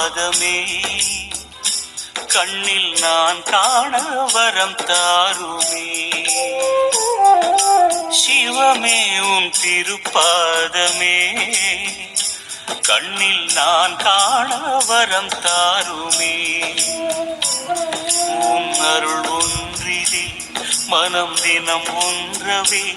பாதமே கண்ணில் நான் காண வரம் தாருமே. சிவமே உன் திருப்பாதமே. கண்ணில் நான் காண வரம் தாருமே. உன் அருள் ஒன்றிலே மனம் தினம் ஒன்றவே.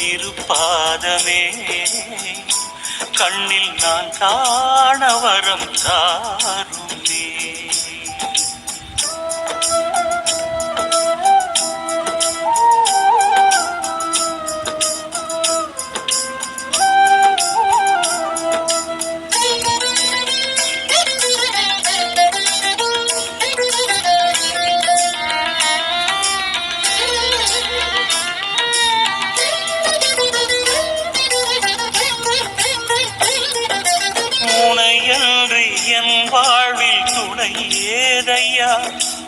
திருப்பாதமே. கண்ணில் நான் காண வரம் தார்.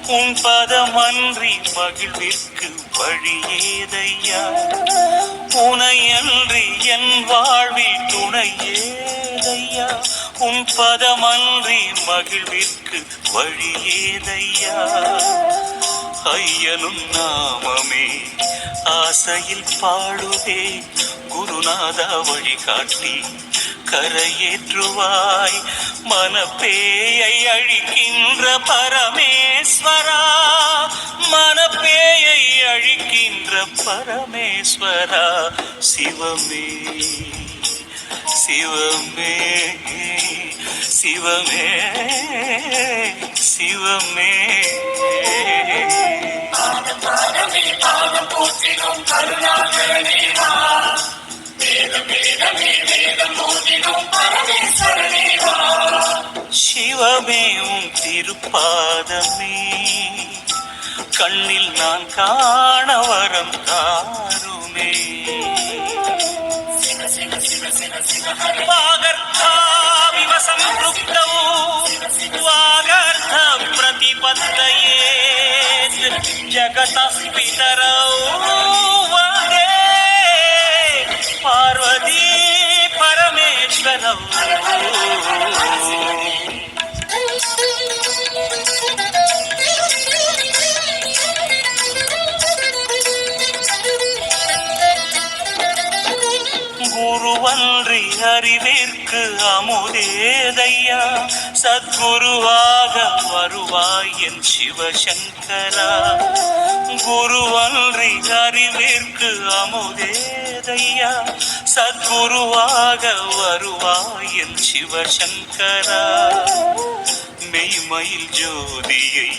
உன் பதமன்றி மகிழ்விற்கு வழியேதையா? துணையன்றி என் வாழ்வில் துணையேதையா? உன் பதமன்றி மகிழ்விற்கு வழியேதையா? ஐயனும் நாமமே ஆசையில் பாடுவே குருநாதா வழிகாட்டி கரையேற்றுவாய். மனப்பேயை அழிக்கின்ற பரமே பரமேஸ்வரா மனப்பேயை அழிக்கின்ற பரமேஸ்வரா சிவமே சிவமே சிவமே சிவமே. சிவமே உன் திருப்பாதமே. கண்ணில் நான் காண வரம் தாருமே வாகர்த்தாவிவ சம்புக்தௌ வாகர்த்த பிரதிபத்தயே ஜகதः பிதரौ வந்தே பார்வதி பரமேஸ்வரौ அறிவிற்கு அமுதேதையா? சத்குருவாக வருவாய் என் சிவசங்கரா? குருவன்றி அறிவிற்கு அமுதேதையா? சத்குருவாக வருவாய் என் சிவசங்கரா? மெய்மயில் ஜோதியை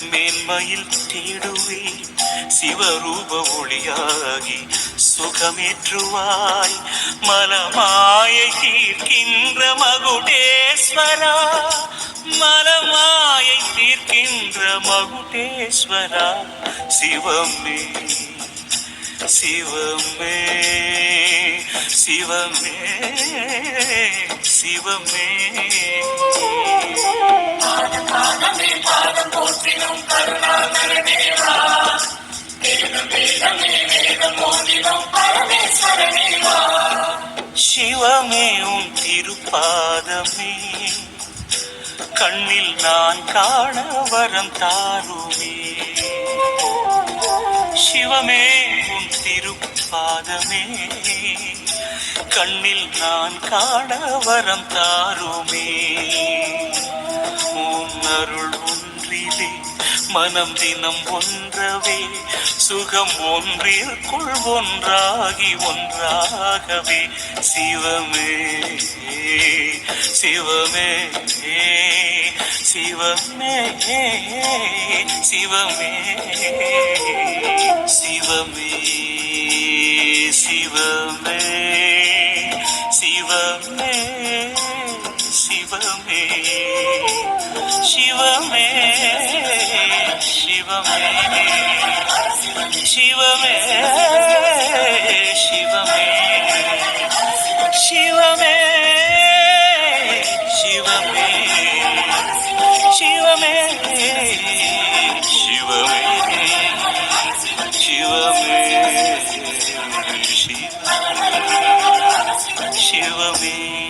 மேன்மையில் தேடுவே சிவரூப ஒளியாகி சுகமேற்றுவாய். மலமாயை தீர்க்கின்ற மகுடேஸ்வரா. மலமாயை தீர்க்கின்ற மகுடேஸ்வரா. சிவமே சிவமே சிவமே சிவமே. சிவமே உன் திருப்பாதமே. கண்ணில் நான் காண வரம் தாருமே. சிவமே உன் திருப்பாதமே. கண்ணில் நான் காண வரம் தாருமே. உன் அருள் மனம் தினம் ஒன்றவே சுகம் ஒன்றிற்குள் ஒன்றாகி ஒன்றாகவே. சிவமே சிவமே சிவமே சிவமே சிவமே சிவமே. சிவமே சிவமே சிவமே சிவமே சிவமே சிவமே சிவமே சிவமே சிவமே சிவமே சிவமே